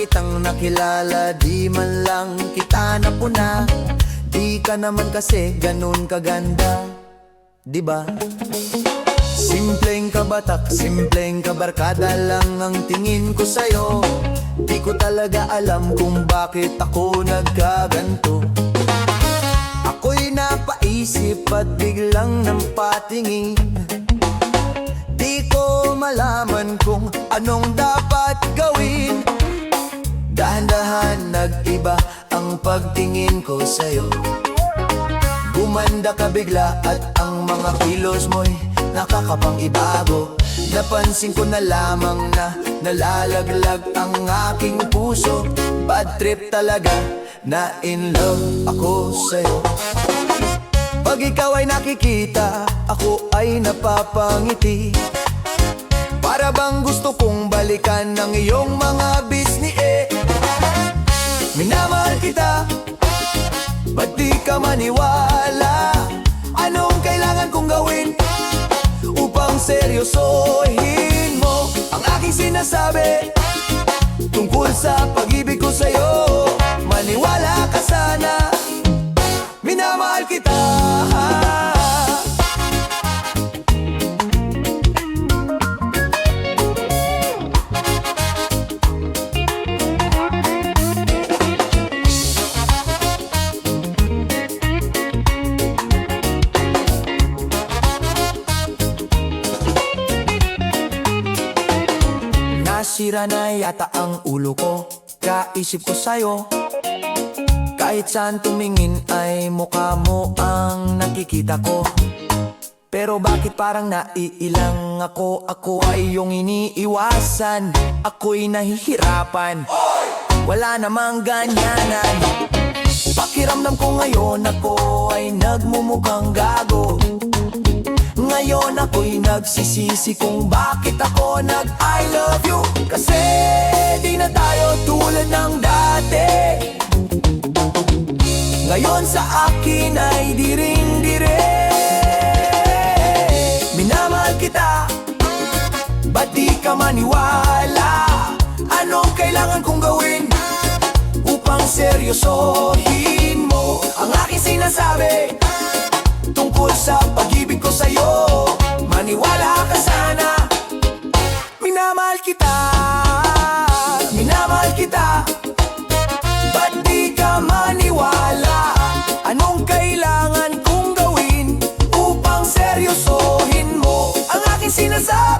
kitang nakilala Di man lang kita napuna. Di ka naman kasi ganun kaganda Di ba? Simpleng kabatak, simpleng kabarkada lang ang tingin ko sa'yo. Di ko talaga alam kung bakit ako nagkaganto. Ako'y napaisip at biglang nampatingin Di ko malaman kung anong dapat gawin Dahan-dahan nag-iba ang pagtingin ko sa'yo. Gumanda ka bigla at ang mga kilos mo'y nakakapang ibago Napansin ko na lamang na nalalaglag ang aking puso. Bad trip talaga na in love ako sa'yo. Pag ikaw ay nakikita, ako ay napapangiti. Para bang gusto kong balikan ng iyong mga eh Minamahal kita Ba't di ka maniwala? Anong kailangan kong gawin? Upang seryosohin mo Ang aking sinasabi Tungkol sa pag-ibig ko sa'yo Maniwala ka sana Minamahal kita Nasira na yata ang ulo ko. Kaisip ko sa'yo Kahit saan tumingin ay mukha mo ang nakikita ko. Pero bakit parang naiilang ako? Ako ay iyong iniiwasan. Ako'y nahihirapan. Wala namang ganyanan. Pakiramdam ko ngayon ako ay nagmumukhang gago ngayon ako'y nagsisisi kung bakit ako nag I love you. Kasi di na tayo tulad ng dati. Ngayon sa akin ay di rin dire Minamahal kita Ba't di ka maniwala? Anong kailangan kong gawin Upang seryosohin mo? Ang aking sinasabi Tungkol sa pag-ibig ko sa'yo. Maniwala ka sana. Minamahal kita. Minamahal kita. Ba't di ka maniwala? Anong kailangan kong gawin Upang seryosohin mo Ang aking sinasabi?